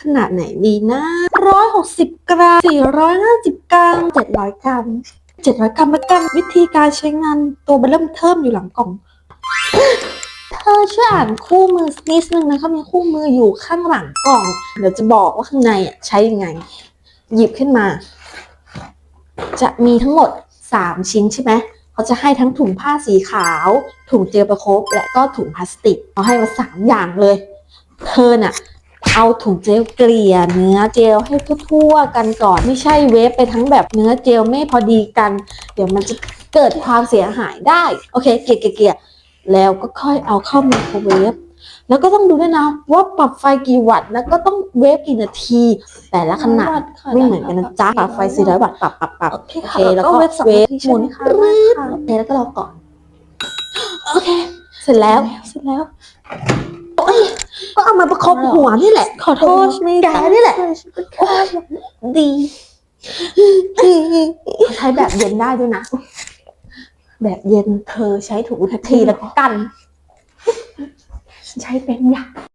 ขนาดไหนดีนะร้อยหกสิบกรัมสี่ร้อยห้าสิบกรัมเจ็ดร้อยกรัมเจ็ดร้อยกรัมละกันวิธีการใช้งานตัวเบลเริ่มเทิมอยู่หลังกล่อง เธอช่วยอ่านคู่มือสักนิดนึงนะเขามีคู่มืออยู่ข้างหลังกล่อง เดี๋ยวจะบอกว่าข้างในอะใช้ยังไง หยิบขึ้นมา จะมีทั้งหมด3ชิ้นใช่ไหมเขาจะให้ทั้งถุงผ้าสีขาว ถุงเจลประคบและก็ถุงพลาสติกเขาให้มาสามอย่างเลย เธอน่ะ เอาถุงเจลเกลี่ยเนื้อเจลให้ทั่วๆกันก่อนไม่ใช่เวฟไปทั้งแบบเนื้อเจลไม่พอดีกัน เดี๋ยวมันจะเกิดความเสียหายได้ โอเคเกลี่ยเกลี่ยเกลี่ยแล้วก็ค่อยเอาเข้าไมโครเวฟแล้วก็ต้องดูด้วยนะว่าปรับไฟกี่วัตต์แล้วก็ต้องเวฟกี่นาที แต่ละขนาดไม่เหมือนกันนะจ๊ะปรับไฟ400วัตต์ปรับปรับปรับโอเคโอค่ะเคแล้วก็เว็บสองเวฟนาทีหมุนใช่ไหมคะรืดค่ะโอเคแล้วก็รอก่อนโอเค เสร็จแล้วเสร็จแล้วโอ้ย ก็เอามาประคบหัวนี่แหละ ขอโทษไม่แกนี่แหละโอ้ยดีใช้แบบเย็นได้ด้วยนะ แบบเย็นเธอใช้ถุงนาทีแล้วกัน ใช้เป็นอย่าง